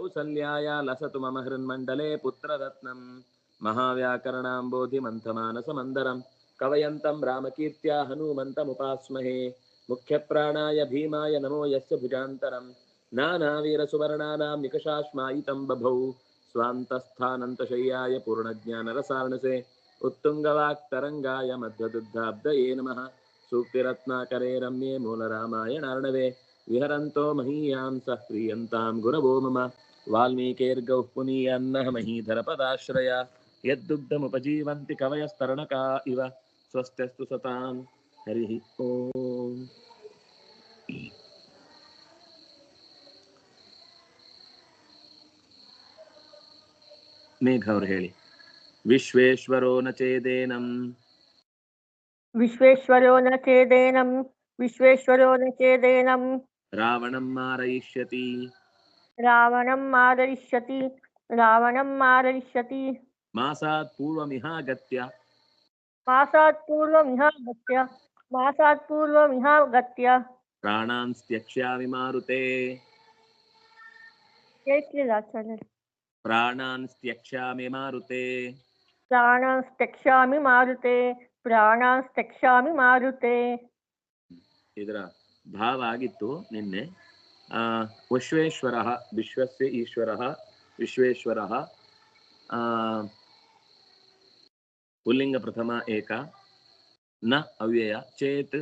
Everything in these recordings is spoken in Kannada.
कौसल्याय लसतु मम हृन्मण्डले पुत्ररत्नम् महाव्याकरणाम्बोधिमन्थमानसमन्दरम् कवयन्तं रामकीर्त्या हनूमन्तमुपास्महे। मुख्यप्राणाय भीमाय नमो यस्य भुजान्तरम् नानावीरसुवर्णानां निकषाश्मायितं बभौ। स्वान्तस्थानन्तशय्याय पूर्णज्ञानरसार्णसे। उत्तुङ्गवाक्तरङ्गाय मध्वदुग्धाब्दये नमः। सूक्तिरत्नाकरे रम्ये मूलरामायणार्णवे। विहरन्तो महीयां सः प्रीयन्तां गुरवो मम। వాల్మీకైర్గౌ పునీయన్న మహీధర పదాశ్రయ యద్దుగ్ధముపజీవంతి కవయస్తరణకా ఇవ. స్వస్తిస్తు సతాం. హరి ఓం. ಮೇಘ ಅವ್ರು ಹೇಳಿ ವಿಶ್ವೇಶ್ವರೋ ನಚೇದೇನಂ ವಿಶ್ವೇಶ್ವರೋ ನಚೇದೇನಂ ವಿಶ್ವೇಶ್ವರೋ ನಚೇದೇನಂ ರಾವಣಂ ಮಾರಯಿಷ್ಯತಿ रावणं मारयिष्यति रावणं मारयिष्यति ಮಾಸಾತ್ ಪೂರ್ವಮಿಹಾಗತ್ಯ मासात् पूर्वमिहागत्य मासात् पूर्वमिहागत्य ಪ್ರಾಣಾನ್ ತ್ಯಕ್ಷ್ಯಾಮಿ ಮಾರುತೆ ಕೇಳಿಸ್ಲಿಲ್ಲ ಪ್ರಾಣಾನ್ ತ್ಯಕ್ಷ್ಯಾಮಿ ಮಾರುತೆ ಪ್ರಾಣಾಂಸ್ತಕ್ಷ್ಯಾಮಿ ಮಾರುತೆ ಪ್ರಾಣಾಂಸ್ತಕ್ಷ್ಯಾಮಿ ಮಾರುತೆ ಇದರ ಭಾವ ಆಗಿತ್ತು ನಿನ್ನೆ ಆ ವಿಶ್ವೇಶ್ವರ, ವಿಶ್ವಸ್ಯ ಈಶ್ವರ, ವಿಶ್ವೇಶ್ವರ, ಆ ಪುಲ್ಲಿಂಗ ಪ್ರಥಮ ಏಕ, ನ ಅವ್ಯಯ ಚೇತ್.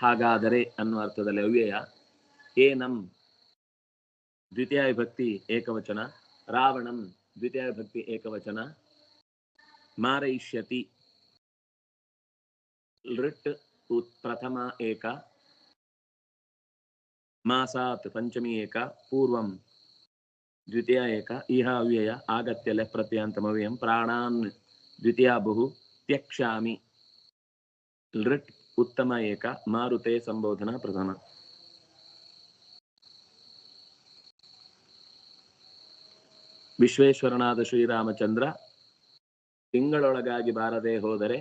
ಹಾಗಾದರೆ ಅನ್ನುವ ಅರ್ಥದಲ್ಲಿ ಅವ್ಯಯ, ಏನಂ ದ್ವಿತೀಯ ವಿಭಕ್ತಿ ಏಕವಚನ, ರಾವಣಂ ದ್ವಿತೀಯ ವಿಭಕ್ತಿ ಏಕವಚನ, ಮಾರಯಿಷ್ಯತಿ. ಲೃಟ್ ಪ್ರಥಮ ಏಕ ಮಾಸಾತ್ ಪಂಚಮಿ ಏಕ, ಪೂರ್ವಂ ದ್ವಿತೀಯ ಏಕ, ಇಹ ಅವ್ಯಯ, ಆಗತ್ಯ ಲೆಫ್ ಪ್ರತ್ಯಂತಮವ್ಯಯಂ ಪ್ರಾಣಾನ್ ದ್ವಿತೀಯ ಬಹು ತ್ಯಕ್ಷಾಮಿ ಲೃಟ್ ಉತ್ತಮ ಏಕ, ಮಾರುತೆ ಸಂಬೋಧನಾ ಪ್ರಧಾನ. ವಿಶ್ವೇಶ್ವರನಾದ ಶ್ರೀರಾಮಚಂದ್ರ ತಿಂಗಳೊಳಗಾಗಿ ಬಾರದೆ ಹೋದರೆ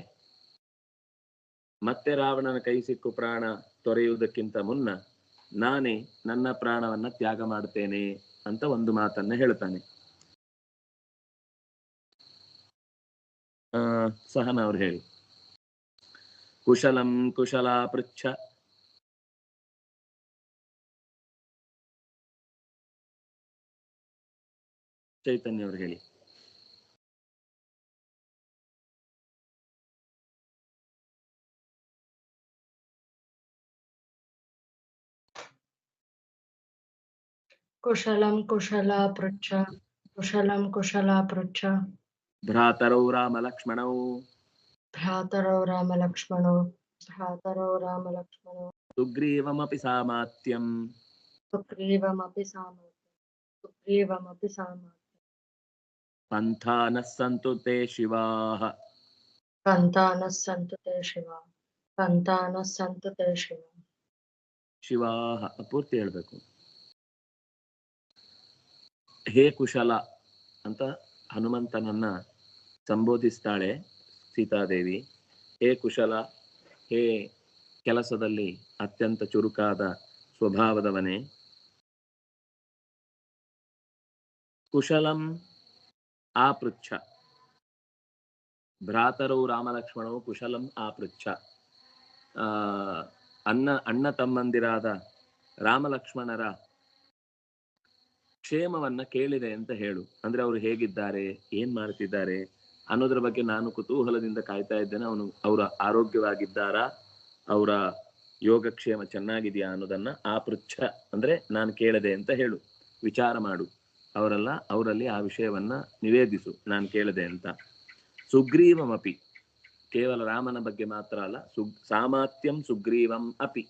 ಮತ್ತೆ ರಾವಣನ ಕೈ ಸಿಕ್ಕು ಪ್ರಾಣ ತೊರೆಯುವುದಕ್ಕಿಂತ ಮುನ್ನ ನಾನೇ ನನ್ನ ಪ್ರಾಣವನ್ನ ತ್ಯಾಗ ಮಾಡ್ತೇನೆ ಅಂತ ಒಂದು ಮಾತನ್ನ ಹೇಳ್ತಾನೆ. ಆ, ಸಹನ ಅವ್ರು ಹೇಳಿ. ಕುಶಲಂ ಕುಶಲ ಪೃಚ್ಛ. ಚೈತನ್ಯ ಅವ್ರು ಹೇಳಿ. కుశలం కుశలాపృచ్చ కుశలం కుశలాపృచ్చ భ్రాతరౌ రామలక్ష్మణౌ భ్రాతరౌ రామలక్ష్మణౌ భ్రాతరౌ రామలక్ష్మణౌ సుగ్రీవమపి సామాత్యం సుగ్రీవమపి సామాత్యం సుగ్రీవమపి సామాత్యం పంథానః సంతు తే శివాః పంథానః సంతు తే శివాః పంథానః సంతు తే శివాః శివాః పూర్తి ಹೇಳ್ಬೇಕು। ಹೇ ಕುಶಲ ಅಂತ ಹನುಮಂತನನ್ನ ಸಂಬೋಧಿಸ್ತಾಳೆ ಸೀತಾದೇವಿ. ಹೇ ಕುಶಲ, ಹೇ ಕೆಲಸದಲ್ಲಿ ಅತ್ಯಂತ ಚುರುಕಾದ ಸ್ವಭಾವದವನೇ. ಕುಶಲಂ ಆಪೃಚ್ಛ. ಭ್ರಾತರೌ ರಾಮಲಕ್ಷ್ಮಣವು ಕುಶಲಂ ಆಪೃಚ್ಛ. ಅನ್ನ, ಅಣ್ಣ ತಮ್ಮಂದಿರಾದ ರಾಮಲಕ್ಷ್ಮಣರ ಕ್ಷೇಮವನ್ನ ಕೇಳಿದೆ ಅಂತ ಹೇಳು. ಅಂದ್ರೆ ಅವ್ರು ಹೇಗಿದ್ದಾರೆ, ಏನ್ ಮಾಡ್ತಿದ್ದಾರೆ ಅನ್ನೋದ್ರ ಬಗ್ಗೆ ನಾನು ಕುತೂಹಲದಿಂದ ಕಾಯ್ತಾ ಇದ್ದೇನೆ. ಅವನು, ಅವರ ಆರೋಗ್ಯವಾಗಿದ್ದಾರಾ, ಅವರ ಯೋಗಕ್ಷೇಮ ಚೆನ್ನಾಗಿದೆಯಾ ಅನ್ನೋದನ್ನ ಆ ಪೃಚ್ಛ, ಅಂದ್ರೆ ನಾನು ಕೇಳದೆ ಅಂತ ಹೇಳು. ವಿಚಾರ ಮಾಡು. ಅವರೆಲ್ಲ, ಅವರಲ್ಲಿ ಆ ವಿಷಯವನ್ನ ನಿವೇದಿಸು, ನಾನು ಕೇಳದೆ ಅಂತ. ಸುಗ್ರೀವಮಪಿ ಕೇವಲ ರಾಮನ ಬಗ್ಗೆ ಮಾತ್ರ ಅಲ್ಲ ಸುಗ್ ಸಾಮಾತ್ಯಂ ಸುಗ್ರೀವಂ ಅಪಿ.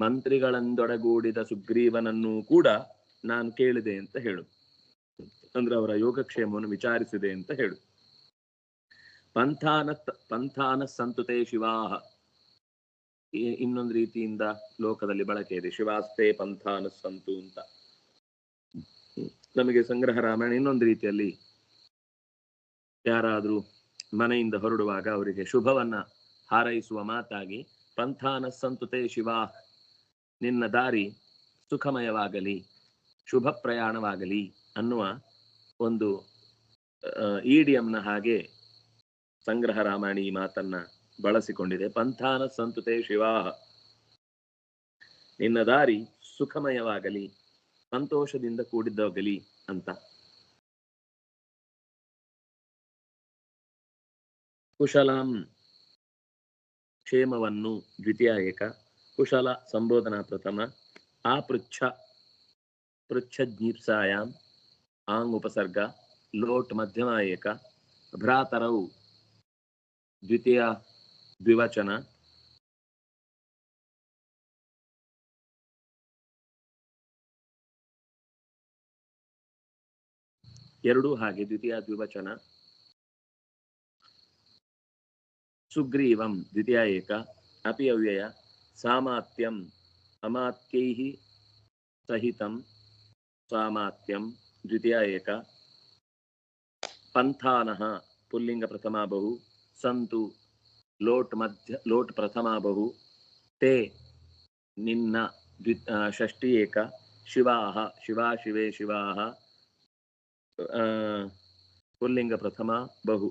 ಮಂತ್ರಿಗಳಂದೊಡಗೂಡಿದ ಸುಗ್ರೀವನನ್ನೂ ಕೂಡ ನಾನು ಕೇಳಿದೆ ಅಂತ ಹೇಳು. ಅಂದ್ರೆ ಅವರ ಯೋಗಕ್ಷೇಮವನ್ನು ವಿಚಾರಿಸಿದೆ ಅಂತ ಹೇಳು. ಪಂಥಾನ ಪಂಥಾನ ಸಂತುತೆ ಶಿವಾಹ. ಇನ್ನೊಂದು ರೀತಿಯಿಂದ ಲೋಕದಲ್ಲಿ ಬಳಕೆ ಇದೆ. ಶಿವಾಸ್ತೆ ಪಂಥಾನ ಸಂತು ಅಂತ. ನಮಗೆ ಸಂಗ್ರಹ ರಾಮಾಯಣ ಇನ್ನೊಂದು ರೀತಿಯಲ್ಲಿ ಯಾರಾದ್ರೂ ಮನೆಯಿಂದ ಹೊರಡುವಾಗ ಅವರಿಗೆ ಶುಭವನ್ನ ಹಾರೈಸುವ ಮಾತಾಗಿ ಪಂಥಾನ ಸಂತುತೆ ಶಿವಾ ನಿನ್ನ ದಾರಿ ಸುಖಮಯವಾಗಲಿ. ಶುಭ ಪ್ರಯಾಣವಾಗಲಿ ಅನ್ನುವ ಒಂದು ಇಡಿಎಂನ ಹಾಗೆ ಸಂಗ್ರಹ ರಾಮಾಯಣ ಈ ಮಾತನ್ನ ಬಳಸಿಕೊಂಡಿದೆ. ಪಂಥಾನ ಸಂತುತೆ ಶಿವಾಹ. ನಿನ್ನ ದಾರಿ ಸುಖಮಯವಾಗಲಿ, ಸಂತೋಷದಿಂದ ಕೂಡಿದ್ದಾಗಲಿ ಅಂತ. ಕುಶಲಂ ಕ್ಷೇಮವನ್ನು ದ್ವಿತೀಯ ಏಕ. ಕುಶಲ ಸಂಬೋಧನಾ ಪ್ರಥಮ. ಆಪೃಚ್ಛ ಪೃಚ್ಛಜ್ಞೀಪ್ಸಾಯಾಮ್ ಆಂಗ್ ಉಪಸರ್ಗ ಲೋಟ್ ಮಧ್ಯಮ ಏಕ ಭ್ರಾತರೌ ದ್ವಿತೀಯ ದ್ವಿವಚನ ಎರಡೂ ಹಾಗೆ ದ್ವಿತೀಯ ದ್ವಿವಚನ. ಸುಗ್ರೀವಂ ದ್ವಿತೀಯ ಏಕ ಅಪಿ ಅವ್ಯಯ ಸಾಮಾತ್ಯಂ, ಅಮಾತ್ಯೈಃ ಸಹಿತಂ. ಸಾಮಾತ್ಯಂ ದ್ವಿತೀಯ ಏಕ ಪಂಥಾನಃ ಪುಲ್ಲಿಂಗ ಪ್ರಥಮ ಬಹು ಸಂತು ಲೋಟ್ ಮಧ್ಯ ಲೋಟ್ ಪ್ರಥಮ ಬಹು ತೇ ನಿನ್ನ ದ್ವಿ ಆ, ಷಷ್ಠಿ ಏಕ ಶಿವಾಹ ಶಿವಾ ಶಿವೇ ಶಿವಾಹ ಆ, ಪುಲ್ಲಿಂಗ ಪ್ರಥಮ ಬಹು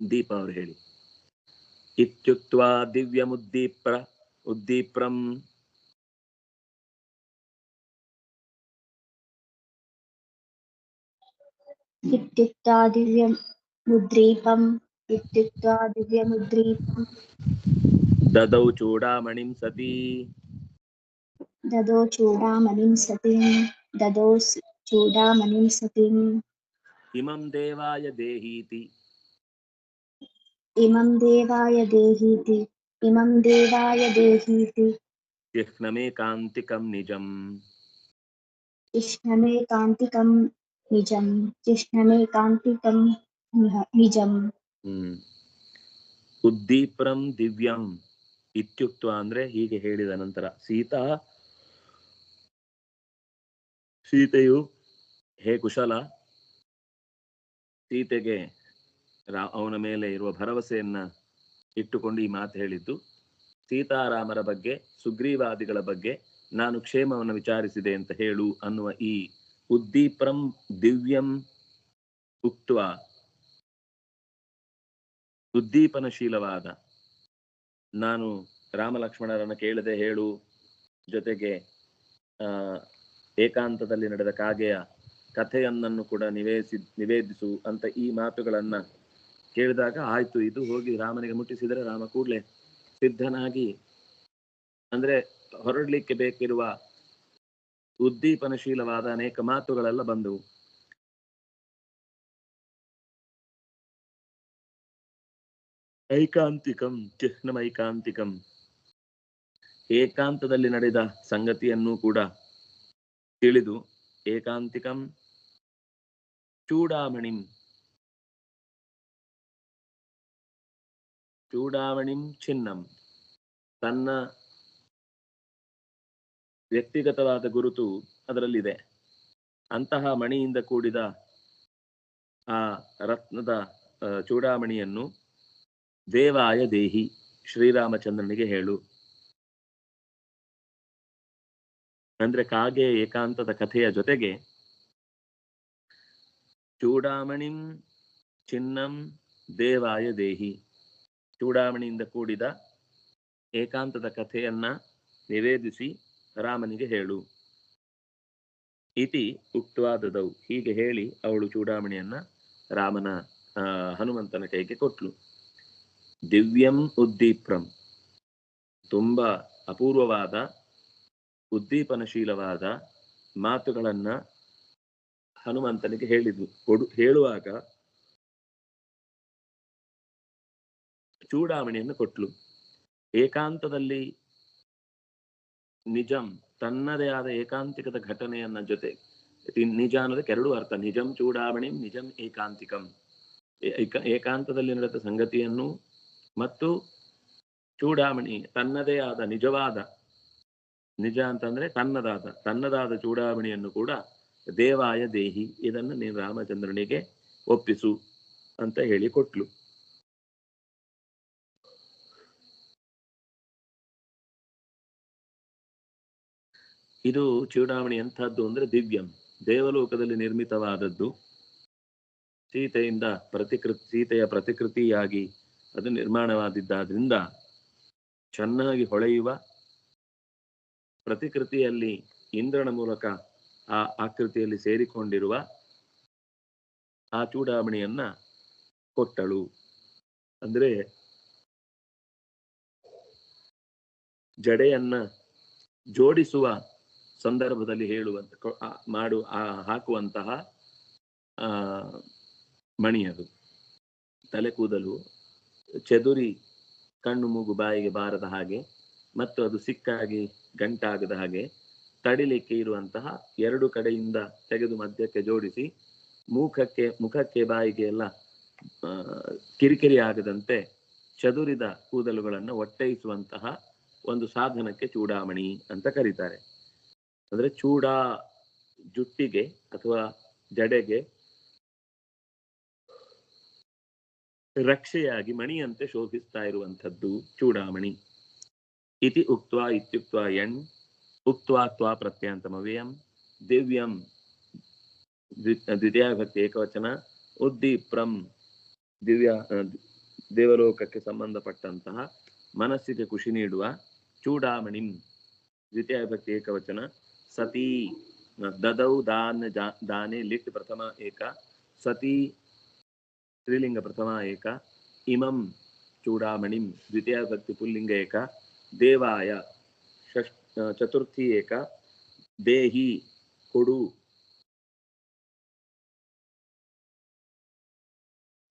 ದೀಪ उद्दीप्रम। ददौ चूडामणिं सती। ददौ चूडामणिं सतीं ददौ चूडामणिं सतीं। इमं देवाय देहीति। इमं देवाय देहीति। इमं देवाय देहीति ಚಿಹ್ನಮೇ ಕಾಂತಿಕಂ ನಿಜಂ चिह्नमे कान्तिकं निजं चिह्नमे कान्तिकं निह- निजम् ಹ್ಮ್ ಉದ್ದೀಪ್ರಂ ದಿವ್ಯಂ ಇತ್ಯುಕ್ತ ಅಂದ್ರೆ ಹೀಗೆ ಹೇಳಿದ ನಂತರ ಸೀತಾ ಸೀತೆಯು ಹೇ ಕುಶಲ ಸೀತೆಗೆ ರಾ ಅವನ ಮೇಲೆ ಇರುವ ಭರವಸೆಯನ್ನ ಇಟ್ಟುಕೊಂಡು ಈ ಮಾತು ಹೇಳಿದ್ದು, ಸೀತಾರಾಮರ ಬಗ್ಗೆ, ಸುಗ್ರೀವಾದಿಗಳ ಬಗ್ಗೆ ನಾನು ಕ್ಷೇಮವನ್ನು ವಿಚಾರಿಸಿದೆ ಅಂತ ಹೇಳು ಅನ್ನುವ ಈ ಉದ್ದೀಪ್ರಂ ದಿವ್ಯಂ ಉಕ್ತ್ವ ಉದ್ದೀಪನಶೀಲವಾದ ನಾನು ರಾಮಲಕ್ಷ್ಮಣರನ್ನು ಕೇಳದೆ ಹೇಳು ಜೊತೆಗೆ ಏಕಾಂತದಲ್ಲಿ ನಡೆದ ಕಾಗೆಯ ಕಥೆಯನ್ನನ್ನು ಕೂಡ ನಿವೇದಿಸಿ ನಿವೇದಿಸು ಅಂತ ಈ ಮಾತುಗಳನ್ನ ಕೇಳಿದಾಗ, ಆಯ್ತು, ಇದು ಹೋಗಿ ರಾಮನಿಗೆ ಮುಟ್ಟಿಸಿದರೆ ರಾಮ ಕೂಡ್ಲೆ ಸಿದ್ಧನಾಗಿ ಅಂದ್ರೆ ಹೊರಡ್ಲಿಕ್ಕೆ ಬೇಕಿರುವ ಉದ್ದೀಪನಶೀಲವಾದ ಅನೇಕ ಮಾತುಗಳೆಲ್ಲ ಬಂದವು. ಐಕಾಂತಿಕಂ ಚಿಹ್ನಮೈಕಾಂತಿಕಂ ಏಕಾಂತದಲ್ಲಿ ನಡೆದ ಸಂಗತಿಯನ್ನು ಕೂಡ ತಿಳಿದು ಏಕಾಂತಿಕಂ ಚೂಡಾಮಣಿಂ ಚೂಡಾಮಣಿಂ ಚಿನ್ನಂ. ತನ್ನ ವ್ಯಕ್ತಿಗತವಾದ ಗುರುತು ಅದರಲ್ಲಿದೆ. ಅಂತಹ ಮಣಿಯಿಂದ ಕೂಡಿದ ಆ ರತ್ನದ ಚೂಡಾಮಣಿಯನ್ನು ದೇವಾಯ ದೇಹಿ ಶ್ರೀರಾಮಚಂದ್ರನಿಗೆ ಹೇಳು. ಅಂದ್ರೆ ಕಾಗೆ ಏಕಾಂತದ ಕಥೆಯ ಜೊತೆಗೆ ಚೂಡಾಮಣಿಂ ಚಿನ್ನಂ ದೇವಾಯ ದೇಹಿ ಚೂಡಾಮಣಿಯಿಂದ ಕೂಡಿದ ಏಕಾಂತದ ಕಥೆಯನ್ನ ನಿವೇದಿಸಿ ರಾಮನಿಗೆ ಹೇಳು. ಇತಿ ಉಕ್ತವಾದದವು. ಹೀಗೆ ಹೇಳಿ ಅವಳು ಚೂಡಾಮಣಿಯನ್ನ ರಾಮನ ಹನುಮಂತನ ಕೈಗೆ ಕೊಟ್ಲು. ದಿವ್ಯಂ ಉದ್ದೀಪ್ರಂ. ತುಂಬಾ ಅಪೂರ್ವವಾದ, ಉದ್ದೀಪನಶೀಲವಾದ ಮಾತುಗಳನ್ನ ಹನುಮಂತನಿಗೆ ಹೇಳಿದ್ವು ಕೊಡು, ಹೇಳುವಾಗ ಚೂಡಾಮಣಿಯನ್ನು ಕೊಟ್ಲು. ಏಕಾಂತದಲ್ಲಿ ನಿಜಂ, ತನ್ನದೇ ಆದ ಏಕಾಂತಿಕದ ಘಟನೆಯನ್ನ ಜೊತೆ ನಿಜ ಅನ್ನೋದಕ್ಕೆ ಎರಡು ಅರ್ಥ, ನಿಜಂ ಚೂಡಾಮಣಿಂ ನಿಜಂ ಏಕಾಂತಿಕಂ. ಏಕ- ಏಕಾಂತದಲ್ಲಿ ನಡೆದ ಸಂಗತಿಯನ್ನು ಮತ್ತು ಚೂಡಾಮಣಿ ತನ್ನದೇ ಆದ ನಿಜವಾದ, ನಿಜ ಅಂತಂದ್ರೆ ತನ್ನದಾದ ತನ್ನದಾದ ಚೂಡಾವಣಿಯನ್ನು ಕೂಡ ದೇವಾಯ ದೇಹಿ, ಇದನ್ನು ನೀನು ರಾಮಚಂದ್ರನಿಗೆ ಒಪ್ಪಿಸು ಅಂತ ಹೇಳಿ ಕೊಟ್ಲು. ಇದು ಚೂಡಾವಣಿ ಎಂಥದ್ದು ಅಂದ್ರೆ ದಿವ್ಯಂ, ದೇವಲೋಕದಲ್ಲಿ ನಿರ್ಮಿತವಾದದ್ದು. ಸೀತೆಯಿಂದ ಪ್ರತಿಕೃತಿ ಸೀತೆಯ ಪ್ರತಿಕೃತಿಯಾಗಿ ಅದು ನಿರ್ಮಾಣವಾದಿದ್ದಾದ್ರಿಂದ ಚೆನ್ನಾಗಿ ಹೊಳೆಯುವ ಪ್ರತಿಕೃತಿಯಲ್ಲಿ ಇಂದ್ರನ ಮೂಲಕ ಆ ಆಕೃತಿಯಲ್ಲಿ ಸೇರಿಕೊಂಡಿರುವ ಆ ಚೂಡಾವಣಿಯನ್ನ ಕೊಟ್ಟಳು. ಅಂದ್ರೆ ಜಡೆಯನ್ನ ಜೋಡಿಸುವ ಸಂದರ್ಭದಲ್ಲಿ ಹೇಳುವಂತ ಮಾಡು ಹಾಕುವಂತಹ ಮಣಿಯದು. ತಲೆ ಕೂದಲು, ಚದುರಿ, ಕಣ್ಣು ಮೂಗು ಬಾಯಿಗೆ ಬಾರದ ಹಾಗೆ, ಮತ್ತು ಅದು ಸಿಕ್ಕಾಗಿ ಗಂಟಾಗದ ಹಾಗೆ, ತಡಿಲಿಕ್ಕೆ ಇರುವಂತಹ ಎರಡು ಕಡೆಯಿಂದ ತೆಗೆದು ಮಧ್ಯಕ್ಕೆ ಜೋಡಿಸಿ ಮುಖಕ್ಕೆ ಮುಖಕ್ಕೆ, ಬಾಯಿಗೆ ಎಲ್ಲ ಕಿರಿಕಿರಿ ಆಗದಂತೆ ಚದುರಿದ ಕೂದಲುಗಳನ್ನು ಒಟ್ಟೈಸುವಂತಹ ಒಂದು ಸಾಧನಕ್ಕೆ ಚೂಡಾಮಣಿ ಅಂತ ಕರೀತಾರೆ. ಅಂದ್ರೆ ಚೂಡ, ಜುಟ್ಟಿಗೆ ಅಥವಾ ಜಡೆಗೆ ರಕ್ಷೆಯಾಗಿ ಮಣಿಯಂತೆ ಶೋಭಿಸ್ತಾ ಇರುವಂಥದ್ದು ಚೂಡಾಮಣಿ. ಇತಿ ಉಕ್ತ ಇತ್ಯುಕ್ತ ಎಣ್, ಉಕ್ತ್ವಾ ತ್ವಾ ಪ್ರತ್ಯಂತಮವ್ಯಯಂ ದಿವ್ಯಂ ದ್ವಿ- ದ್ವಿತೀಯಾಭಕ್ತಿ ಏಕವಚನ ಉದ್ದೀಪ್ರಂ ದಿವ್ಯ ದೇವಲೋಕಕ್ಕೆ ಸಂಬಂಧಪಟ್ಟಂತಹ ಮನಸ್ಸಿಗೆ ಖುಷಿ ನೀಡುವ ಚೂಡಾಮಣಿಂ ದ್ವಿತೀಯಾಭಕ್ತಿ ಏಕವಚನ ಸತಿ ದದೌ ದಾನ್ ಜಾ- ದಾನೆ ಲಿಟ್ ಪ್ರಥಮ ಏಕ ಸತಿ ಸ್ತ್ರೀಲಿಂಗ ಪ್ರಥಮ ಏಕ ಇಮಂ ಚೂಡಾಮಣಿಂ ದ್ವಿತೀಯಾಭಕ್ತಿ ಪುಲ್ಲಿಂಗ ಏಕ ದೇವಾಯ ಷಷ್ಠ ಚತುರ್ಥಿ ಏಕ ದೇಹಿ ಕೊಡು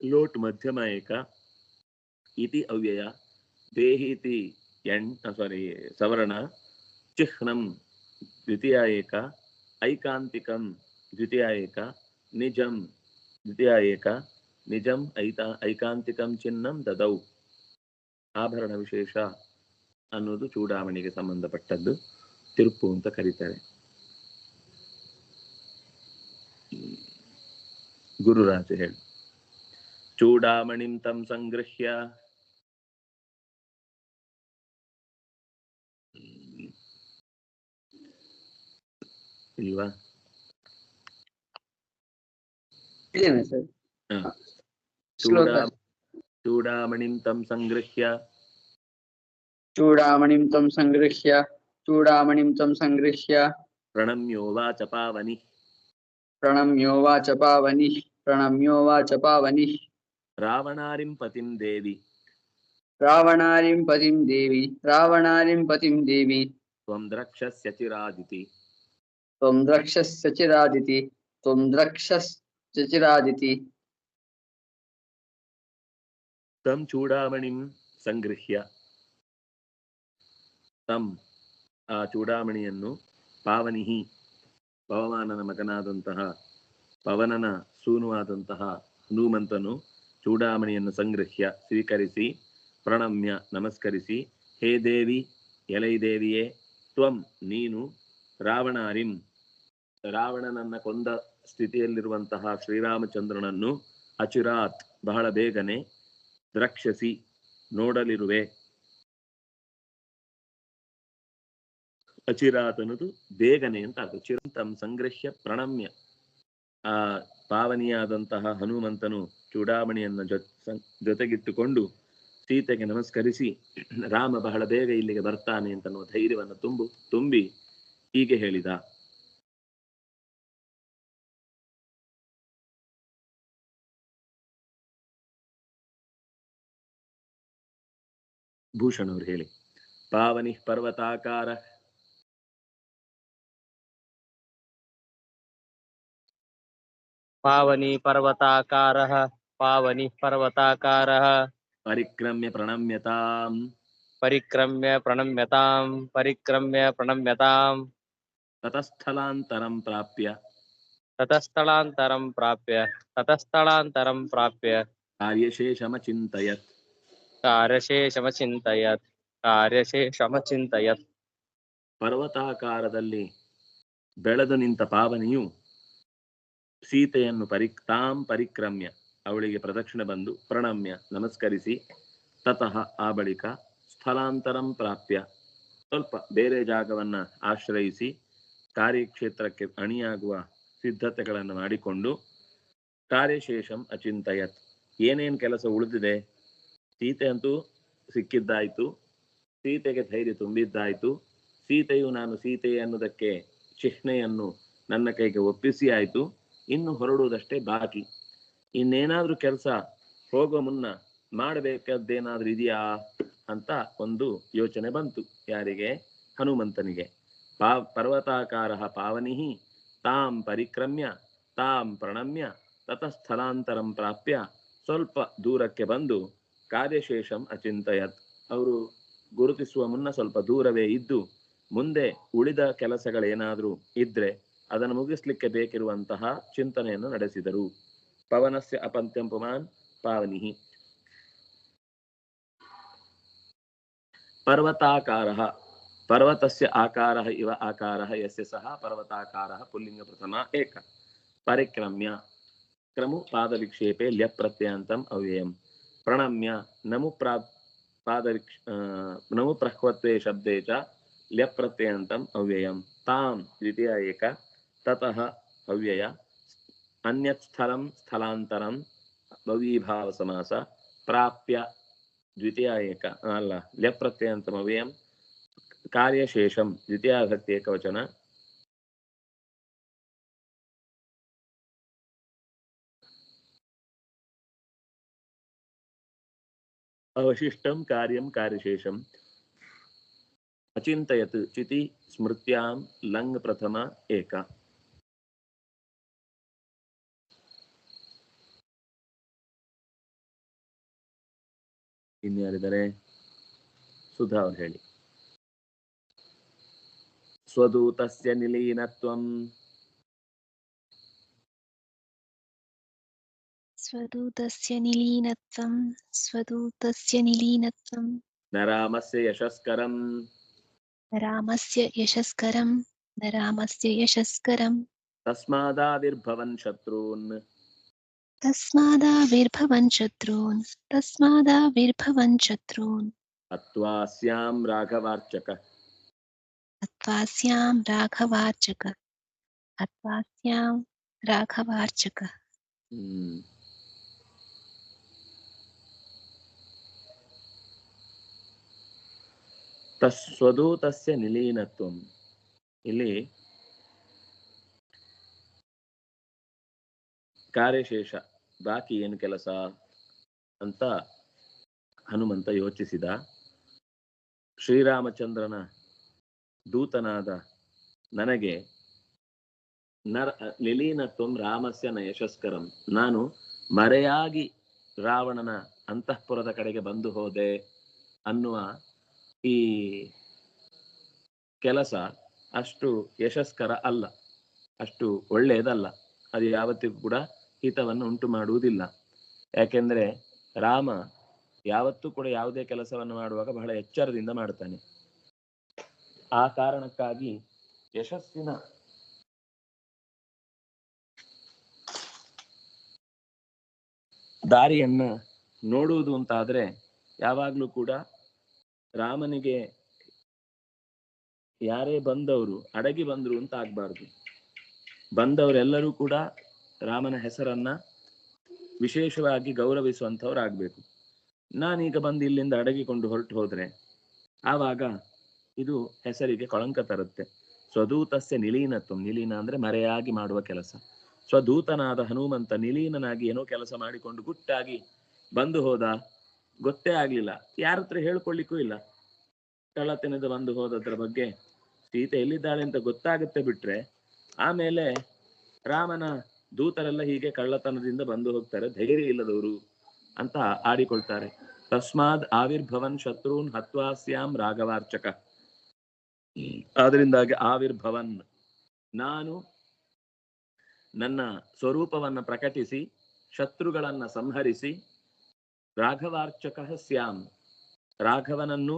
ಲೋಟ್ ಮಧ್ಯಮ ಏಕ ಇತಿ ಅವ್ಯಯ ದೇಹಿ ಇತಿ ಎಣ್ ಸಾರಿ ಸವರ್ಣ ಚಿಹ್ನಂ ದ್ವಿತೀಯ ಏಕ ಐಕಾಂತಿಕಂ ದ್ವಿತೀಯ ಏಕ ನಿಜಂ ದ್ವಿತೀಯ ಏಕ ನಿಜಂ ಐತಾ, ಐಕಾಂತಿಕಂ ಚಿನ್ನಂ ದದೌ. ಆಭರಣ ವಿಶೇಷ ಅನ್ನೋದು ಚೂಡಾಮಣಿಗೆ ಸಂಬಂಧಪಟ್ಟದ್ದು, ತಿರುಪು ಅಂತ ಕರೀತಾರೆ. ಗುರುರಾಜ ಹೇಳಿ. ಚೂಡಾಮಣಿಂ ತಂ ಸಂಗೃಹ್ಯ ಇಲ್ವಾ ಇದೇನೆ ಸರ್ ಹ. ಶ್ಲೋಕ ಚೂಡಾ ಚೂಡಾಮಣಿಂ ತಂ ಸಂಗೃಹ್ಯ ಚೂಡಾಮಣಿಂ ತ್ವಂ ಸಂಗೃಹ್ಯ ಚೂಡಾಮಣಿಂ ತ್ವಂ ಸಂಗೃಹ್ಯ ಪ್ರಣಮ್ಯೋವಾಚ ಪಾವನಿ ಪ್ರಣಮ್ಯೋ ವಾಚ ಪಾವನಿ ಪ್ರಣಮ್ಯೋ ವಾಚ ಪಾವನಿ ರಾವಣಾರಿಂ ಪತಿಂ ದೇವಿ ರಾವಣಾರಿಂ ಪತಿಂ ದೇವಿ ರಾವಣಾರಿಂ ಪತಿಂ ದೇವಿ ತ್ವಂ ದ್ರಕ್ಷಸ್ಯ ಚಿರಾದಿತಿ ತ್ವಂ ದ್ರಕ್ಷಸ್ಯ ಚಿರಾದಿತಿ ತ್ವಂ ತಂ ಚೂಡಾಮಣಿಂ ಸಂಗೃಹ್ಯ ತಂ ಆ ಚೂಡಾಮಣಿಯನ್ನು ಪಾವನಿಹಿ ಪವಮಾನನ ಮಗನಾದಂತಹ ಪವನನ ಸೂನುವಾದಂತಹ ಹನುಮಂತನು ಚೂಡಾಮಣಿಯನ್ನು ಸಂಗೃಹ್ಯ ಸ್ವೀಕರಿಸಿ ಪ್ರಣಮ್ಯ ನಮಸ್ಕರಿಸಿ ಹೇ ದೇವಿ ಎಲೈ ದೇವಿಯೇ ತ್ವಂ ನೀನು ರಾವಣಾರಿಂ ರಾವಣನನ್ನ ಕೊಂದ ಸ್ಥಿತಿಯಲ್ಲಿರುವಂತಹ ಶ್ರೀರಾಮಚಂದ್ರನನ್ನು ಅಚಿರಾತ್ ಬಹಳ ಬೇಗನೆ ದ್ರಕ್ಷಸಿ ನೋಡಲಿರುವೆ. ಅಚಿರಾತ್ ಅನ್ನೋದು ಬೇಗನೆ ಅಂತ ಅರ್ಥ ಚಿರಂತಂ ಸಂಗ್ರಹ್ಯ ಪ್ರಣಮ್ಯ. ಆ ಪಾವನಿಯಾದಂತಹ ಹನುಮಂತನು ಚೂಡಾಮಣಿಯನ್ನು ಜೊತೆಗಿಟ್ಟುಕೊಂಡು ಸೀತೆಗೆ ನಮಸ್ಕರಿಸಿ, ರಾಮ ಬಹಳ ಬೇಗ ಇಲ್ಲಿಗೆ ಬರ್ತಾನೆ ಅಂತನ್ನುವ ಧೈರ್ಯವನ್ನು ತುಂಬು, ತುಂಬಿ ಹೀಗೆ ಹೇಳಿದ. ಭೂಷಣ್ ಅವರು ಹೇಳಿ ಪಾವನಿ ಪರ್ವತಾಕಾರ पावनी पर्वताकारः पावनी पर्वताकारः ಪರಿಕ್ರಮ್ಯ ಪ್ರಣಮ್ಯತಾಂ परिक्रम्य प्रणम्यतां परिक्रम्य प्रणम्यतां ತತಸ್ಥಲಾಂತರಂ ಪ್ರಾಪ್ಯ ततस्थलान्तरं प्राप्य ततस्थलान्तरं प्राप्य ಕಾರ್ಯಶೇಷಮಚಿಂತಯತ್ ಕಾರ್ಯಶೇಷಮಚಿಂತಯತ್. ಪರ್ವತಾಕಾರದಲ್ಲಿ ಬೆಳೆದು ನಿಂತ ಪಾವನಿಯು ಸೀತೆಯನ್ನು ಪರಿ ತಾಂ ಪರಿಕ್ರಮ್ಯ, ಅವಳಿಗೆ ಪ್ರದಕ್ಷಿಣೆ ಬಂದು ಪ್ರಣಮ್ಯ, ನಮಸ್ಕರಿಸಿ, ತತಃ ಆ ಬಳಿಕ ಸ್ಥಳಾಂತರಂ ಪ್ರಾಪ್ಯ ಸ್ವಲ್ಪ ಬೇರೆ ಜಾಗವನ್ನ ಆಶ್ರಯಿಸಿ ಕಾರ್ಯಕ್ಷೇತ್ರಕ್ಕೆ ಅಣಿಯಾಗುವ ಸಿದ್ಧತೆಗಳನ್ನು ಮಾಡಿಕೊಂಡು ಕಾರ್ಯಶೇಷಂ ಅಚಿಂತಯತ್. ಏನೇನು ಕೆಲಸ ಉಳಿದಿದೆ? ಸೀತೆ ಅಂತೂ ಸಿಕ್ಕಿದ್ದಾಯ್ತು. ಸೀತೆಗೆ ಧೈರ್ಯ ತುಂಬಿದ್ದಾಯ್ತು. ಸೀತೆಯು ನಾನು ಸೀತೆ ಅನ್ನೋದಕ್ಕೆ ಚಿಹ್ನೆಯನ್ನು ನನ್ನ ಕೈಗೆ ಒಪ್ಪಿಸಿ ಆಯ್ತು. ಇನ್ನು ಹೊರಡುವುದಷ್ಟೇ ಬಾಕಿ. ಇನ್ನೇನಾದ್ರೂ ಕೆಲಸ ಹೋಗೋ ಮುನ್ನ ಮಾಡಬೇಕಾದ್ದೇನಾದ್ರೂ ಇದೆಯಾ ಅಂತ ಒಂದು ಯೋಚನೆ ಬಂತು ಯಾರಿಗೆ? ಹನುಮಂತನಿಗೆ. ಪಾ ಪರ್ವತಾಕಾರ ಪಾವನಿ ತಾಂ ಪರಿಕ್ರಮ್ಯ ತಾಂ ಪ್ರಣಮ್ಯ ತತಸ್ಥಳಾಂತರಂ ಪ್ರಾಪ್ಯ ಸ್ವಲ್ಪ ದೂರಕ್ಕೆ ಬಂದು ಕಾರ್ಯಶೇಷಂ ಅಚಿಂತಯತ್. ಅವರು ಗುರುತಿಸುವ ಮುನ್ನ ಸ್ವಲ್ಪ ದೂರವೇ ಇದ್ದು, ಮುಂದೆ ಉಳಿದ ಕೆಲಸಗಳೇನಾದರೂ ಇದ್ರೆ ಅದನ್ನು ಮುಗಿಸ್ಲಿಕ್ಕೆ ಬೇಕಿರುವಂತಹ ಚಿಂತನೆಯನ್ನು ನಡೆಸಿದರು. ಪವನಸ್ಯ ಅಪಂತ್ಯಂ ಪುಮಾನ್ ಪಾವನಿ ಪರ್ವತಾಕಾರ. ಪರ್ವತಸ್ಯ ಆಕಾರ ಇವ ಆಕಾರ, ಯಸ್ಯ ಸಹ ಪರ್ವತಾಕಾರ, ಪುಲ್ಲಿಂಗ ಪ್ರಥಮ ಏಕ. ಪರಿಕ್ರಮ್ಯ. ಕ್ರಮು ಪಾದವಿಕ್ಷೇಪೆ ಲ್ಯ ಪ್ರತ್ಯಂತಂ ಅವ್ಯಯಂ. ಪ್ರಣಮ್ಯ ನಮು ಪ್ರಾ ಪಾದವಿಕ್ಷ ಆ, ನಮು ಪ್ರಹ್ವತ್ವೇ ಶಬ್ದೇ ಚ ಲ್ಯ ಪ್ರತ್ಯಂತಂ ಅವ್ಯಯಂ ತಾಂ ದ್ವಿತೀಯ ಏಕ ತತಃ ಅವ್ಯಯ ಅನ್ಯತ್ ಸ್ಥಳಂ ಸ್ಥಳಾಂತರಂ ಭವೀಭಾವ ಸಮಾಸ ಪ್ರಾಪ್ಯ ದ್ವಿತೀಯ ಏಕ ಅಲ್ಲ ಲ್ಯ ಪ್ರತ್ಯಂತಂ ಅವಶಿಷ್ಟಂ ಕಾರ್ಯಂ ಕಾರ್ಯಶೇಷಂ ಅಚಿಂತಯತ್ ಚಿತಿ ಸ್ಮೃತ್ಯಾಂ ಲಂಗ್ ಪ್ರಥಮ ಏಕ ಇನ್ಯಾರಿದ್ದಾರೆ ಸುಧಾ ಅವ್ರು ಹೇಳಿ. ಸ್ವದೂತಸ್ಯ ನಿಲೀನತ್ವಂ स्वदूतस्य निलीनत्वं स्वदूतस्य निलीनत्वं। न रामस्य यशस्करं रामस्य यशस्करं न तस्मादाविर्भवन् शत्रून्। तस्मादाविर्भवन् शत्रून् तस्मादाविर्भवन् शत्रून्। अत्वास्यां राघवार्चक। अत्वास्यां राघवार्चक। अत्वास्यां राघवार्चक। hmm. ತಸ್ ಸ್ವದೂತಸ್ಯ ನಿಲೀನತ್ವಂ ಇಲ್ಲಿ ಕಾರ್ಯಶೇಷ, ಬಾಕಿ ಏನು ಕೆಲಸ ಅಂತ ಹನುಮಂತ ಯೋಚಿಸಿದ. ಶ್ರೀರಾಮಚಂದ್ರನ ದೂತನಾದ ನನಗೆ ನರ, ನಿಲೀನತ್ವ ರಾಮಸ್ಯ ನ ಯಶಸ್ಕರಂ. ನಾನು ಮರೆಯಾಗಿ ರಾವಣನ ಅಂತಃಪುರದ ಕಡೆಗೆ ಬಂದು ಹೋದೆ ಅನ್ನುವ ಈ ಕೆಲಸ ಅಷ್ಟು ಯಶಸ್ಕರ ಅಲ್ಲ, ಅಷ್ಟು ಒಳ್ಳೆಯದಲ್ಲ. ಅದು ಯಾವತ್ತಿಗೂ ಕೂಡ ಹಿತವನ್ನು ಉಂಟು ಮಾಡುವುದಿಲ್ಲ. ಯಾಕೆಂದ್ರೆ ರಾಮ ಯಾವತ್ತೂ ಕೂಡ ಯಾವುದೇ ಕೆಲಸವನ್ನು ಮಾಡುವಾಗ ಬಹಳ ಎಚ್ಚರದಿಂದ ಮಾಡ್ತಾನೆ. ಆ ಕಾರಣಕ್ಕಾಗಿ ಯಶಸ್ಸಿನ ದಾರಿಯನ್ನ ನೋಡುವುದು ಅಂತಾದ್ರೆ ಯಾವಾಗ್ಲೂ ಕೂಡ ರಾಮನಿಗೆ ಯಾರೇ ಬಂದವರು ಅಡಗಿ ಬಂದ್ರು ಅಂತ ಆಗ್ಬಾರ್ದು. ಬಂದವರೆಲ್ಲರೂ ಕೂಡ ರಾಮನ ಹೆಸರನ್ನ ವಿಶೇಷವಾಗಿ ಗೌರವಿಸುವಂಥವ್ರಾಗ್ಬೇಕು ನಾನೀಗ ಬಂದು ಇಲ್ಲಿಂದ ಅಡಗಿಕೊಂಡು ಹೊರಟು ಹೋದ್ರೆ ಆವಾಗ ಇದು ಹೆಸರಿಗೆ ಕಳಂಕ ತರುತ್ತೆ. ಸ್ವದೂತಸ್ಯ ನಿಲೀನತ್ವ, ನಿಲೀನ ಅಂದ್ರೆ ಮರೆಯಾಗಿ ಮಾಡುವ ಕೆಲಸ. ಸ್ವದೂತನಾದ ಹನುಮಂತ ನಿಲೀನನಾಗಿ ಏನೋ ಕೆಲಸ ಮಾಡಿಕೊಂಡು ಗುಟ್ಟಾಗಿ ಬಂದು ಹೋದ ಗೊತ್ತೇ ಆಗ್ಲಿಲ್ಲ. ಯಾರ ಹತ್ರ ಹೇಳ್ಕೊಳ್ಳಿಕ್ಕೂ ಇಲ್ಲ. ಕಳ್ಳತನದ ಬಂದು ಹೋದದ್ರ ಬಗ್ಗೆ ಸೀತೆ ಎಲ್ಲಿದ್ದಾಳೆ ಅಂತ ಗೊತ್ತಾಗುತ್ತೆ ಬಿಟ್ರೆ ಆಮೇಲೆ ರಾಮನ ದೂತರೆಲ್ಲ ಹೀಗೆ ಕಳ್ಳತನದಿಂದ ಬಂದು ಹೋಗ್ತಾರೆ. ಧೈರ್ಯ ಇಲ್ಲದವರು ಅಂತ ಆಡಿಕೊಳ್ತಾರೆ. ತಸ್ಮಾದ್ ಆವಿರ್ಭವನ್ ಶತ್ರುನ್ ಹತ್ವಾಸ್ಯಾಂ ರಾಘವಾರ್ಚಕ. ಆದ್ರಿಂದಾಗಿ ಆವಿರ್ಭವನ್ ನಾನು ನನ್ನ ಸ್ವರೂಪವನ್ನ ಪ್ರಕಟಿಸಿ, ಶತ್ರುಗಳನ್ನ ಸಂಹರಿಸಿ ರಾಘವಾರ್ಚಕ ಸ್ಯಾಂ ರಾಘವನನ್ನು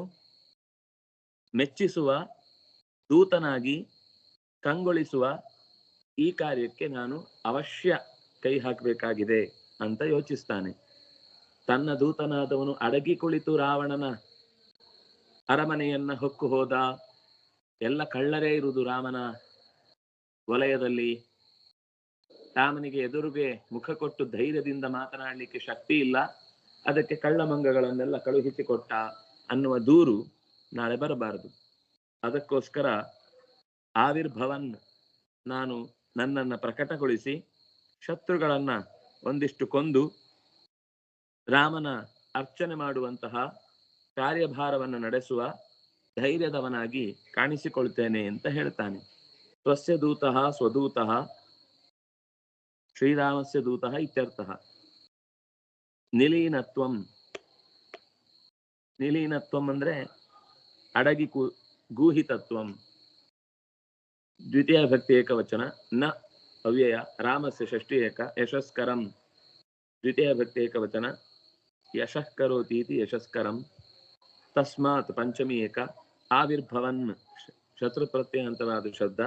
ಮೆಚ್ಚಿಸುವ, ದೂತನಾಗಿ ಕಂಗೊಳಿಸುವ ಈ ಕಾರ್ಯಕ್ಕೆ ನಾನು ಅವಶ್ಯ ಕೈ ಹಾಕಬೇಕಾಗಿದೆ ಅಂತ ಯೋಚಿಸ್ತಾನೆ. ತನ್ನ ದೂತನಾದವನು ಅಡಗಿ ಕುಳಿತು ರಾವಣನ ಅರಮನೆಯನ್ನ ಹೊಕ್ಕು ಹೋದ, ಎಲ್ಲ ಕಳ್ಳರೇ ಇರುವುದು ರಾಮನ ವಲಯದಲ್ಲಿ. ರಾಮನಿಗೆ ಎದುರುಗೆ ಮುಖ ಕೊಟ್ಟು ಧೈರ್ಯದಿಂದ ಮಾತನಾಡಲಿಕ್ಕೆ ಶಕ್ತಿ ಇಲ್ಲ. ಅದಕ್ಕೆ ಕಳ್ಳಮಂಗಗಳನ್ನೆಲ್ಲ ಕಳುಹಿಸಿಕೊಟ್ಟ ಅನ್ನುವ ದೂರು ನಾಳೆ ಬರಬಾರದು. ಅದಕ್ಕೋಸ್ಕರ ಆವಿರ್ಭವನ್ ನಾನು ನನ್ನನ್ನು ಪ್ರಕಟಗೊಳಿಸಿ ಶತ್ರುಗಳನ್ನ ಒಂದಿಷ್ಟು ಕೊಂದು ರಾಮನ ಅರ್ಚನೆ ಮಾಡುವಂತಹ ಕಾರ್ಯಭಾರವನ್ನು ನಡೆಸುವ ಧೈರ್ಯದವನಾಗಿ ಕಾಣಿಸಿಕೊಳ್ತೇನೆ ಅಂತ ಹೇಳ್ತಾನೆ. ಸ್ವಸ್ಯ ದೂತಃ ಸ್ವದೂತಃ ಶ್ರೀರಾಮಸ್ಯ ದೂತಃ ಇತ್ಯರ್ಥಃ. ನಿಲೀನತ್ವಂ. ನಿಲೀನತ್ವಂ ಅಂದ್ರೆ ಅಡಗಿ ಕು, ಗೂಹಿತತ್ವಂ. ದ್ವಿತೀಯ ಭಕ್ತಿ ಏಕವಚನ, ನ, ಅವ್ಯಯ, ರಾಮಸ್ಯ, ಷಷ್ಠಿ ಏಕ, ಯಶಸ್ಕರಂ. ದ್ವಿತೀಯ ಭಕ್ತಿ ಏಕವಚನ ಯಶಃ ಕರೋತಿ ಇತಿ ಯಶಸ್ಕರಂ. ತಸ್ಮಾತ್ ಪಂಚಮಿ ಏಕ, ಆವಿರ್ಭವನ್ ಶತ್ರು ಪ್ರತ್ಯಯಾಂತವಾದ ಶಬ್ದ,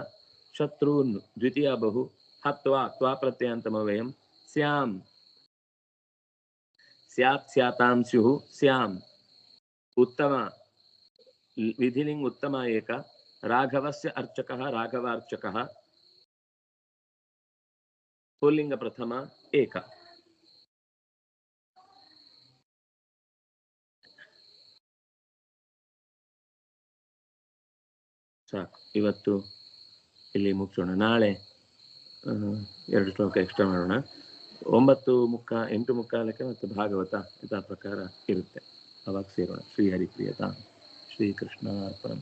ಶತ್ರೂನ್, ದ್ವಿತೀಯ ಬಹು, ಹತ್ವಾ, ತ್ವಾ ಪ್ರತ್ಯಯಾಂತಮವ್ಯಯಂ, ಸ್ಯಾಂ. ಸ್ಯಾತ್ ಸ್ಯಾತಾಂ ಸ್ಯುಹು ಸ್ಯಾಂ ಉತ್ತಮ. ವಿಧಿಲಿಂಗ್ ಉತ್ತಮ ಏಕ. ರಾಘವಸ್ಯ ಅರ್ಚಕ ರಾಘವಾರ್ಚಕ. ಪುಲ್ಲಿಂಗ ಪ್ರಥಮ ಏಕ. ಸಾಕು. ಇವತ್ತು ಇಲ್ಲಿ ಮುಗಿಸೋಣ. ನಾಳೆ ಎರಡು ಶ್ಲೋಕ ಎಕ್ಸ್ಟ್ರಾ ಮಾಡೋಣ. ಒಂಬತ್ತು ಮುಕ್ಕ ಎಂಟು ಮುಕ್ಕಾಲಕ್ಕೆ ಮತ್ತು ಭಾಗವತ ಯಥಾ ಪ್ರಕಾರ ಇರುತ್ತೆ. ಅವಾಗ ಸೇರೋಣ. ಶ್ರೀ ಹರಿಪ್ರಿಯತ, ಶ್ರೀಕೃಷ್ಣ ಅರ್ಪಣ